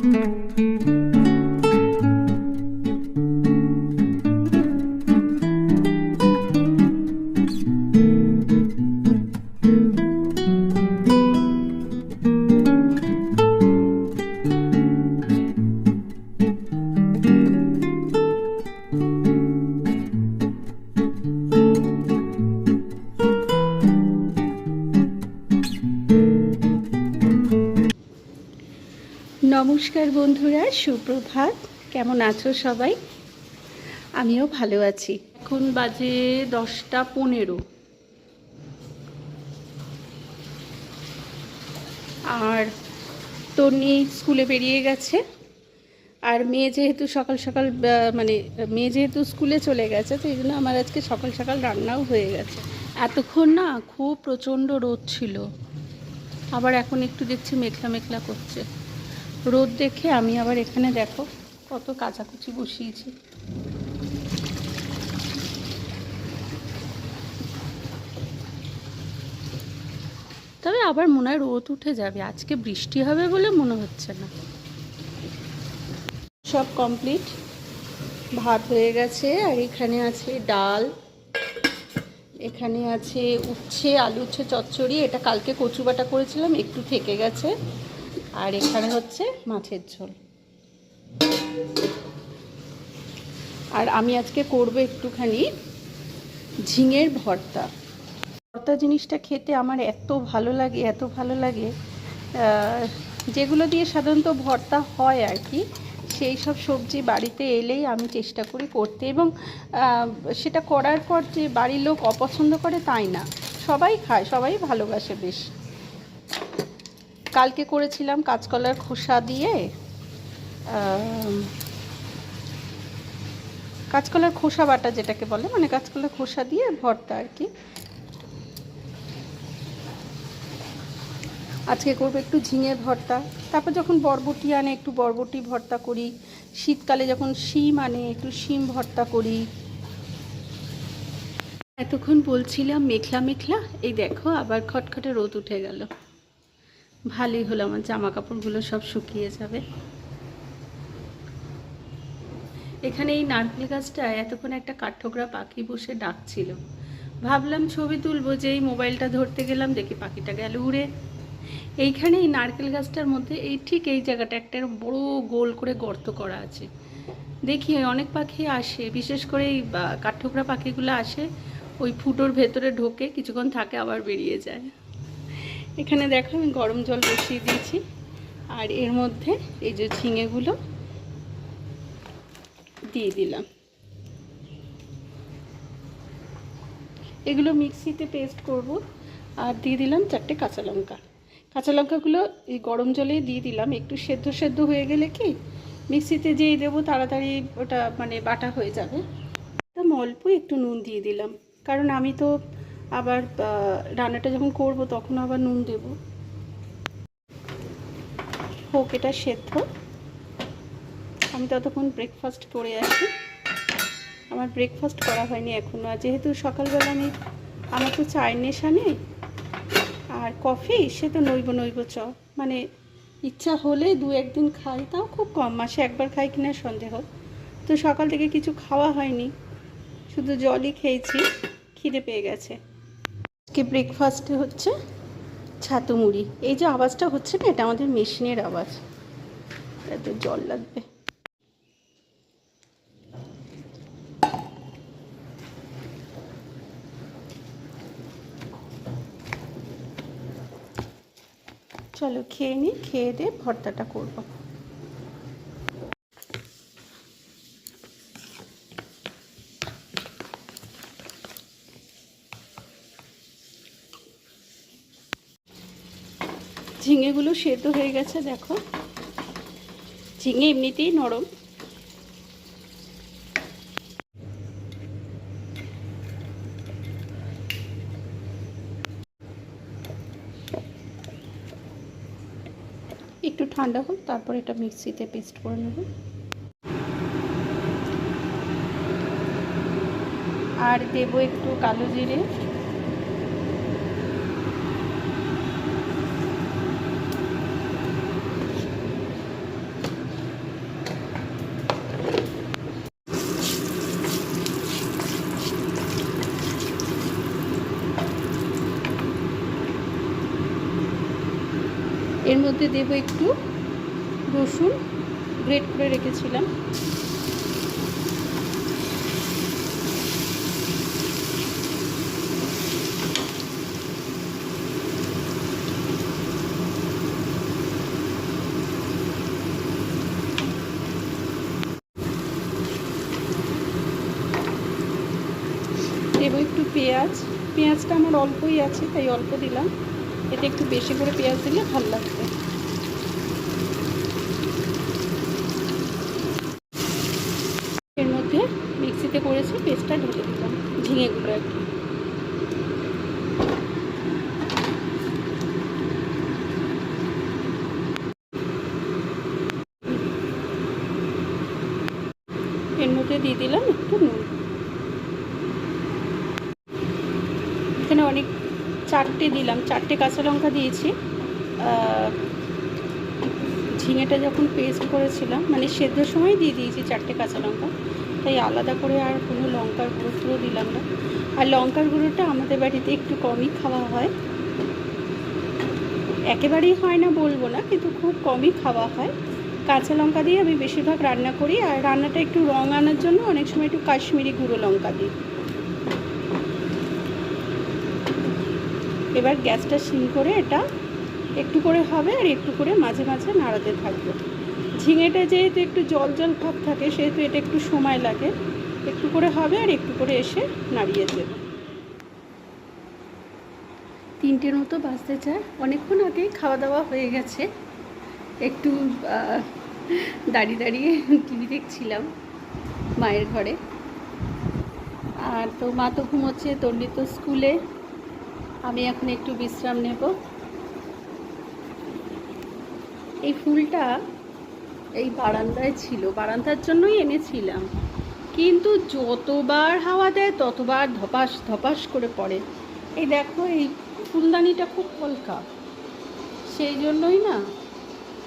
thank mm -hmm. you নমস্কার বন্ধুরা, সুপ্রভাত। কেমন আছো সবাই? আমিও ভালো আছি। এখন বাজে দশটা পনেরো। আর তন্নি স্কুলে বেরিয়ে গেছে। আর মেয়ে যেহেতু সকাল সকাল মানে মেয়ে যেহেতু স্কুলে চলে গেছে তো এই জন্য আমার আজকে সকাল সকাল রান্নাও হয়ে গেছে। এতক্ষণ না খুব প্রচণ্ড রোদ ছিল। আবার এখন একটু দেখছি মেঘলা মেঘলা করছে। রোদ দেখে আমি আবার এখানে দেখো কত কাচাকুচি বসিয়েছি। তবে আবার মনে হয় রোদ উঠে যাবে, আজকে বৃষ্টি হবে বলে মনে হচ্ছে না। সব কমপ্লিট, ভাত হয়ে গেছে, আর এখানে আছে ডাল, এখানে আছে উচ্ছে, আলু উচ্ছে, চচ্চড়ি, এটা কালকে কচু বাটা করেছিলাম, একটু থেকে গেছে। আর এখানে হচ্ছে মাছের ঝোল। আর আমি আজকে করব একটুখানি ঝিঙের ভর্তা। ভর্তা জিনিসটা খেতে আমার এত ভালো লাগে, এত ভালো লাগে। যেগুলো দিয়ে সাধারণত ভর্তা হয় আর কি, সেই সব সবজি বাড়িতে এলেই আমি চেষ্টা করি করতে এবং সেটা করার পর যে বাড়ির লোক অপছন্দ করে তাই না। সবাই খায়, সবাই ভালোবাসে বেশ। কালকে করেছিলাম কাঁচকলার খোসা দিয়ে কাঁচকলার খোসা বাটা যেটাকে বলে মানে কাঁচকলার খোসা দিয়ে ভর্তা আর কি। আজকে করব একটু ঝিঙে ভর্তা। তারপর যখন বরবটি আনে, একটু বরবটি ভর্তা করি। শীতকালে যখন শিম আনে, একটু শিম ভর্তা করি। এতক্ষণ বলছিলাম মেখলা মেখলা এই দেখো আবার খটখটে রোদ উঠে গেল। ভালোই হলো, আমার জামা কাপড়গুলো সব শুকিয়ে যাবে। এখানে এই নারকেল গাছটা এতক্ষণ একটা কাঠঠোকরা পাখি বসে ডাকছিল। ভাবলাম ছবি তুলবো যে এই মোবাইলটা ধরতে গেলাম, দেখি পাখিটা গেল উড়ে। এইখানে এই নারকেল গাছটার মধ্যে এই ঠিক এই জায়গাটা একটা বড় গোল করে গর্ত করা আছে। দেখি অনেক পাখি আসে, বিশেষ করে এই কাঠঠোকরা পাখিগুলো আসে, ওই ফুটোর ভেতরে ঢোকে, কিছুক্ষণ থাকে আবার বেরিয়ে যায়। এখানে দেখো আমি গরম জল বসিয়ে দিয়েছি। আর এর মধ্যে এই যে ঝিঙেগুলো দিয়ে দিলাম। এগুলো মিক্সিতে পেস্ট করব আর দিয়ে দিলাম চারটে কাঁচা লঙ্কা। কাঁচা লঙ্কাগুলো এই গরম জলে দিয়ে দিলাম। একটু সেদ্ধ সেদ্ধ হয়ে গেলে কি মিক্সিতে যেই দেবো তাড়াতাড়ি ওটা মানে বাটা হয়ে যাবে। একদম অল্প একটু নুন দিয়ে দিলাম। কারণ আমি তো আবার রান্নাটা যখন করব তখন আবার নুন দেব। হোক, এটা সেদ্ধ। আমি ততক্ষণ ব্রেকফাস্ট করে আসি। আমার ব্রেকফাস্ট করা হয়নি এখনও আর যেহেতু সকালবেলা আমি, আমার তো চায়ের নেশা নেই, আর কফি সে তো নইব নইব চ। মানে ইচ্ছা হলে দু একদিন খাই, তাও খুব কম। মাসে একবার খাই কিনা সন্দেহ। তো সকাল থেকে কিছু খাওয়া হয়নি। শুধু জলই খেয়েছি, খিদে পেয়ে গেছে। আজকে ব্রেকফাস্টে হচ্ছে ছাতু মুড়ি। এই যে আওয়াজটা হচ্ছে না, এটা আমাদের মেশিনের আওয়াজ। এতে জল লাগবে। চলো খেয়ে নিই খেয়ে দিয়ে ভর্তাটা করব। ঝিঙেগুলো সেদ্ধ হয়ে গেছে, দেখো। ঝিঙে এমনিতেই নরম। একটু ঠান্ডা হোক, তারপর এটা মিক্সিতে পেস্ট করে নেব। আর দেবো একটু কালো জিরে। মধ্যে দেবো একটু রসুন গ্রেট করে রেখেছিলাম। দেবো একটু পেঁয়াজ। পেঁয়াজটা আমার অল্পই আছে, তাই অল্প দিলাম। এতে একটু বেশি করে পেঁয়াজ দিলে ভালো লাগবে এর মধ্যে মিক্সিতে ঢেলে দিলাম ঝিঙেগুলো আর কি এর মধ্যে দিয়ে দিলাম একটু নুন। এখানে অনেক চারটে দিলাম, চারটে কাঁচা লঙ্কা দিয়েছি। ঝিঙেটা যখন পেস্ট করেছিলাম মানে সেদ্ধর সময় দিয়ে দিয়েছি চারটে কাঁচা লঙ্কা। তাই আলাদা করে আর কোনো লঙ্কার গুঁড়ো দিলাম না। আর লঙ্কার গুঁড়োটা আমাদের বাড়িতে একটু কমই খাওয়া হয়। একেবারেই হয় না বলব না, কিন্তু খুব কমই খাওয়া হয়। কাঁচা লঙ্কা দিয়ে আমি বেশিরভাগ রান্না করি, আর রান্নাটা একটু রং আনার জন্য অনেক সময় একটু কাশ্মীরি গুঁড়ো লঙ্কা দিই। এবার গ্যাসটা সিম করে এটা একটু করে হবে, আর একটু করে মাঝে মাঝে নাড়াতে থাকবে। ঝিঙেটা যেহেতু একটু জল জল ভাব থাকে, সেহেতু এটা একটু সময় লাগে। একটু করে হবে আর একটু করে এসে নাড়িয়ে দেবে। তিনটের মতো বাজতে চায়। অনেকক্ষণ আগেই খাওয়া দাওয়া হয়ে গেছে। একটু দাঁড়িয়ে দাঁড়িয়ে টিভি দেখছিলাম মায়ের ঘরে। আর তো মা তো ঘুমোচ্ছে তন্ডি তো স্কুলে। আমি এখন একটু বিশ্রাম নেব। এই ফুলটা এই বারান্দায় ছিল। বারান্দার জন্যই এনেছিলাম। কিন্তু যতবার হাওয়া দেয়, ততবার ধপাস ধপাস করে পড়ে। এই দেখো, এই ফুলদানিটা খুব কলকা সেই জন্যই না,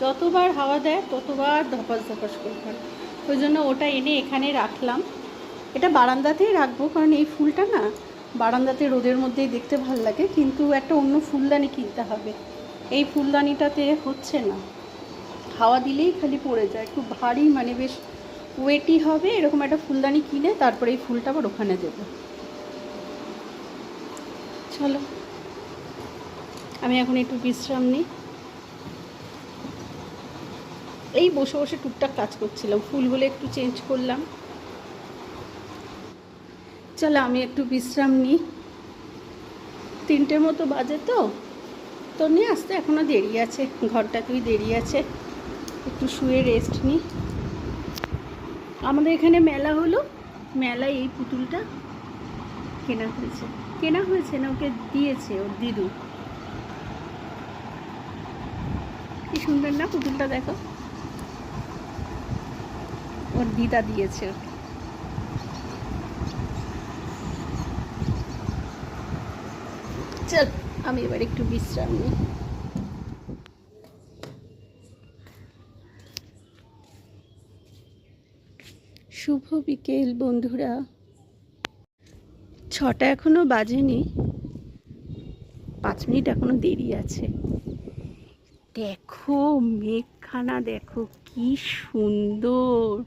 যতবার হাওয়া দেয়, ততবার ধপাস ধপাস করে পড়ে। ওই জন্য ওটা এনে এখানে রাখলাম। এটা বারান্দাতেই রাখব, কারণ এই ফুলটা না বারান্দাতে রোদের মধ্যেই দেখতে ভালো লাগে, কিন্তু একটা অন্য ফুলদানি কিনতে হবে। এই ফুলদানিটাতে হচ্ছে না। হাওয়া দিলেই খালি পড়ে যায়। একটু ভারী মানে বেশ ওয়েটি হবে, এরকম একটা ফুলদানি কিনে তারপরে এই ফুলটা আবার ওখানে দেবো। চলো। আমি এখন একটু বিশ্রাম নিই। এই বসে বসে টুকটাক কাজ করছিলাম, ফুলগুলো একটু চেঞ্জ করলাম। চলো, আমি একটু বিশ্রাম নিই। তিনটের মতো বাজে তো তো নিয়ে আসতে এখনও দেরি আছে, ঘরটা তুই দেরি আছে। একটু শুয়ে রেস্ট নিই আমাদের এখানে মেলা হলো। মেলায় এই পুতুলটা কেনা হয়েছে। কেনা হয়েছে না, ওকে দিয়েছে ওর দিদু। কি সুন্দর না পুতুলটা, দেখো। ওর দিদা দিয়েছে ওকে। চল, আমি এবার একটু বিশ্রাম নিই। শুভ বিকেল, বন্ধুরা। ছটা এখনও বাজেনি। পাঁচ মিনিট এখনও দেরি আছে। দেখো, মেঘখানা, দেখো কি সুন্দর।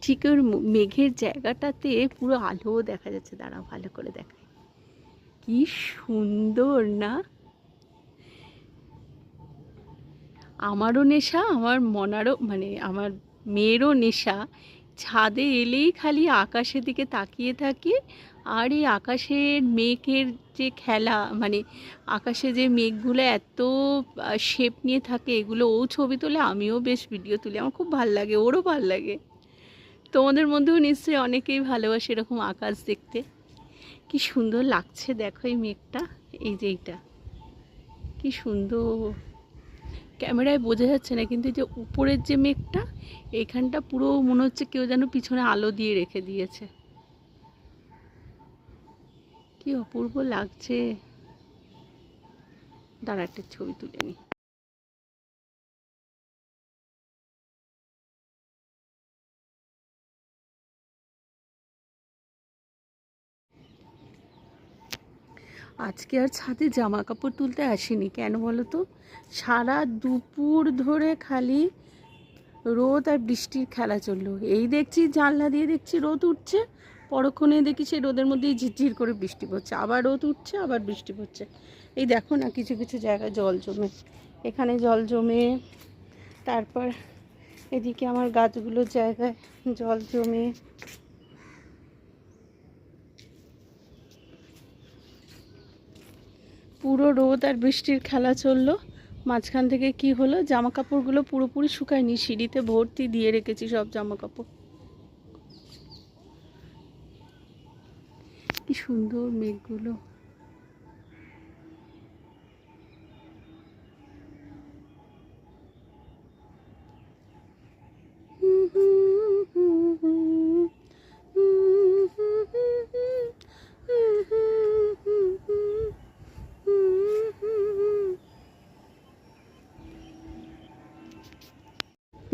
ঠিক ওর মেঘের জায়গাটাতে পুরো আলো দেখা যাচ্ছে। দাঁড়াও, ভালো করে দেখায় কি সুন্দর, না? আমারও নেশা, আমার মনারও মানে আমার মেয়েরও নেশা। ছাদে এলেই খালি আকাশের দিকে তাকিয়ে থাকি আর এই আকাশের মেঘের যে খেলা মানে আকাশে যে মেঘগুলো এত শেপ নিয়ে থাকে, এগুলো ও ছবি তোলে আমিও বেশ ভিডিও তুলি, আমার খুব ভালো লাগে, ওরও ভালো লাগে। তোমাদের মধ্যেও নিশ্চয়ই অনেকেই ভালোবাসে এরকম আকাশ দেখতে। কি সুন্দর লাগছে দেখো এই মেঘটা, এই যে এইটা। কি সুন্দর। ক্যামেরায় বোঝা যাচ্ছে না, কিন্তু যে উপরের যে মেঘটা, এখানটা পুরো মনে হচ্ছে কেউ যেন পিছনে আলো দিয়ে রেখে দিয়েছে। কি অপূর্ব লাগছে। দাঁড়া একটা ছবি তুলে নি। আজকে আর ছাদে জামা কাপড় তুলতে আসিনি। কেন বলো তো? সারা দুপুর ধরে খালি রোদ আর বৃষ্টির খেলা চলল। এই দেখছি জানলা দিয়ে দেখছি রোদ উঠছে, পরক্ষণে দেখি সেই রোদের মধ্যেই ঝিরঝির করে বৃষ্টি পড়ছে। আবার রোদ উঠছে, আবার বৃষ্টি পড়ছে। এই দেখো না কিছু কিছু জায়গায় জল জমে। এখানে জল জমে, তারপর এদিকে আমার গাছগুলোর জায়গায় জল জমে। পুরো রোদ আর বৃষ্টির খেলা চলল। মাঝখান থেকে কি হলো? জামা কাপড়গুলো পুরোপুরি শুকায়নি। সিঁড়িতে ভর্তি দিয়ে রেখেছি সব জামা কাপড় কি সুন্দর মেঘগুলো।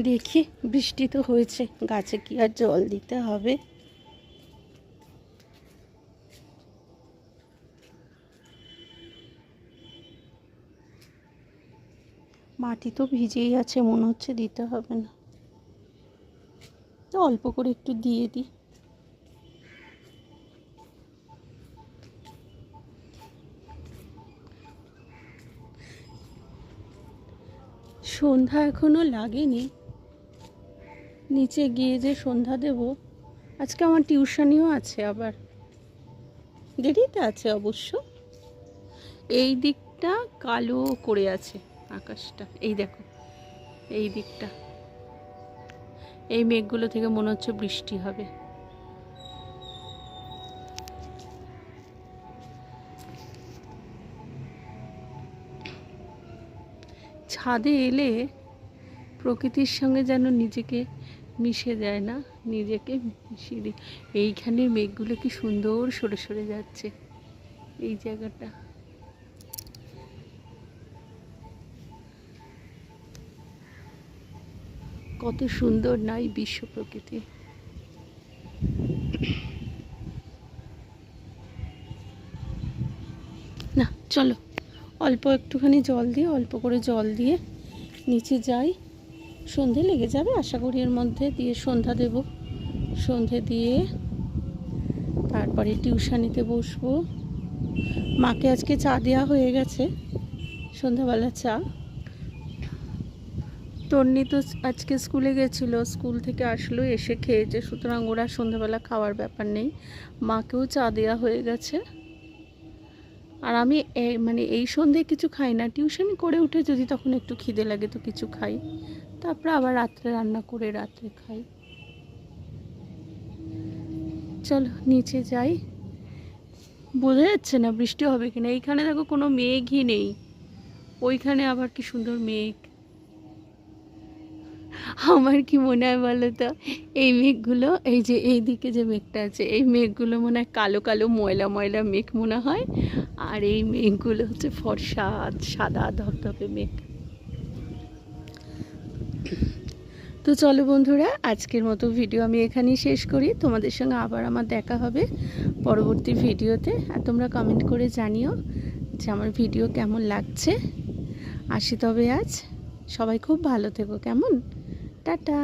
দেখি বৃষ্টি তো হয়েছে, গাছে কি আর জল দিতে হবে? মাটি তো ভিজেই আছে, মনে হচ্ছে দিতে হবে না। অল্প করে একটু দিয়ে দিই। সন্ধ্যা এখনও লাগেনি নিচে গিয়ে যে সন্ধ্যা দেব, আজকে আমার টিউশনিও আছে আবার। দেরিতে আছে অবশ্য। এই দিকটা কালো করে আছে আকাশটা। এই দেখো, এই দিকটা। এই মেঘগুলো থেকে মনে হচ্ছে বৃষ্টি হবে। ছাদে এলে প্রকৃতির সঙ্গে যেন নিজেকে মিশে যায় না, নিজেকে মিশিয়ে দিই। এইখানে মেঘগুলো কি সুন্দর সরে সরে যাচ্ছে, এই জায়গাটা। কত সুন্দর নাই বিশ্ব প্রকৃতি। না, চলো। অল্প একটুখানি জল দিয়ে, অল্প করে জল দিয়ে নিচে যাই। সন্ধে লেগে যাবে। আশা করি এর মধ্যে দিয়ে সন্ধ্যা দেব। সন্ধে দিয়ে তারপরে টিউশানিতে বসবো। মাকে আজকে চা দেওয়া হয়ে গেছে, সন্ধ্যাবেলা চা। তন্নি তো আজকে স্কুলে গেছিল, স্কুল থেকে আসলো, এসে খেয়েছে, সুতরাং ওরা সন্ধ্যাবেলা খাওয়ার ব্যাপার নেই। মাকেও চা দেওয়া হয়ে গেছে। আর আমি মানে এই সন্ধে কিছু খাই না। টিউশন করে উঠে যদি তখন একটু খিদে লাগে তো কিছু খাই। তারপরে আবার রাত্রে রান্না করে রাত্রে খাই। চলো, নিচে যাই। বোঝা যাচ্ছে না বৃষ্টি হবে কিনা। এইখানে দেখো কোনো মেঘই নেই। ওইখানে আবার কি সুন্দর মেঘ। আমার কি মনে হয় বলো তো? এই মেঘগুলো, এই যে এই দিকে যে মেঘটা আছে, এই মেঘগুলো মনে হয় কালো কালো ময়লা ময়লা মেঘ মনে হয়। আর এই মেঘগুলো হচ্ছে ফর্সা সাদা ধপধপে মেঘ। তো চলো বন্ধুরা, আজকের মতো ভিডিও আমি এখানেই শেষ করি। তোমাদের সঙ্গে আবার আমার দেখা হবে পরবর্তী ভিডিওতে আর তোমরা কমেন্ট করে জানিও যে আমার ভিডিও কেমন লাগছে। আসি তবে আজ। সবাই খুব ভালো থেকো, কেমন? টাটা!